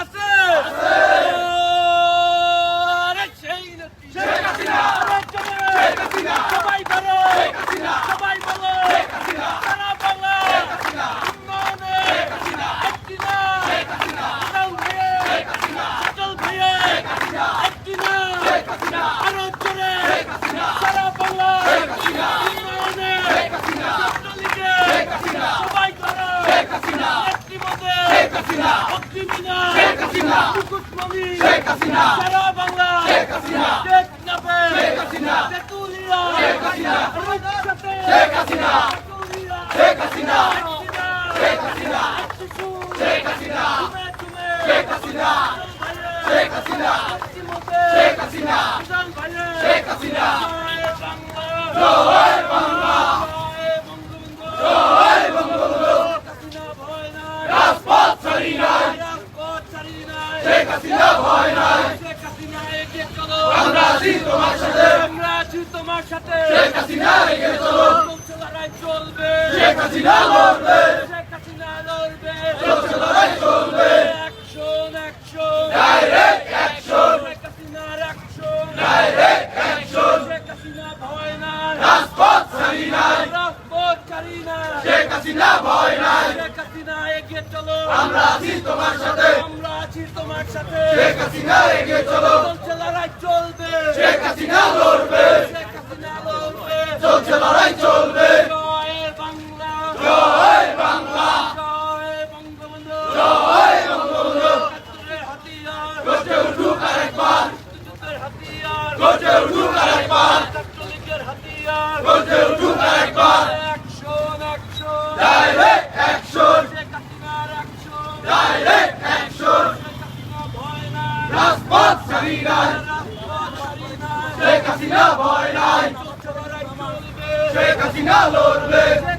আছে হাসিনা কুকুরমামি শেখ হাসিনা সারা বাংলা শেখ হাসিনা টেকনাফে শেখ হাসিনা তেতুলিয়া শেখ হাসিনা রূপসাতে শেখ হাসিনা শেখ হাসিনা শেখ শেখ হাসিনা শেখ শেখ হাসিনা শেখ হাসিনা শেখ হাসিনা শেখ হাসিনা কিষান ভাইয়ে শেখ হাসিনা জয় বাংলা জয় বাংলা জয় বঙ্গবন্ধু জয় বঙ্গবন্ধু শেখ হাসিনা ভয় নাই রাজপথ ছাড়ি নাই রাজপথ ছাড়ি নাই শেখ হাসিনা ভয় নাই শেখ হাসিনা এগিয়ে চলো আমরা আছি তোমার সাথে আমরা আছি তোমার সাথে। শেখ হাসিনা এগিয়ে চলো। চলছে লড়াই চলবে। শেখ হাসিনা লড়বে। শেখ হাসিনা লড়বে। চলছে লড়াই চলবে। Action action. Direct action. Sheikh হাসিনার action. Direct action. Sheikh Hasina ভয় নাই। রাজপথ ছাড়ি নাই। রাজপথ ছাড়ি না শেখ হাসিনা ভয় নাই। শেখ হাসিনা এগিয়ে চলো। আমরা আছি তোমার সাথে। আমরা আছি তোমার সাথে। শেখ হাসিনা এগিয়ে চলো। চলছে লড়াই চলবে শেখ হাসিনা লড়বে শেখ হাসিনা লড়বে চলছে লড়াই চলবে। জয় বাংলা। জয় বাংলা। জয় বঙ্গবন্ধু। জয় বঙ্গবন্ধু। হাতিয়ার। গর্জে উঠুক আরেকবার। হাতিয়ার। গর্জে উঠুক আরেকবার। ছাত্রলীগের হাতিয়ার। গর্জে উঠুক আরেকবার। Action action direct action Sheikh হাসিনার অ্যাকশন ডাইরেক্ট অ্যাকশন ভয় নাই। রাজপথ ছাড়ি শেখ হাসিনা ভয় নাই চলছে লড়াই চলবে শেখ হাসিনা লড়বে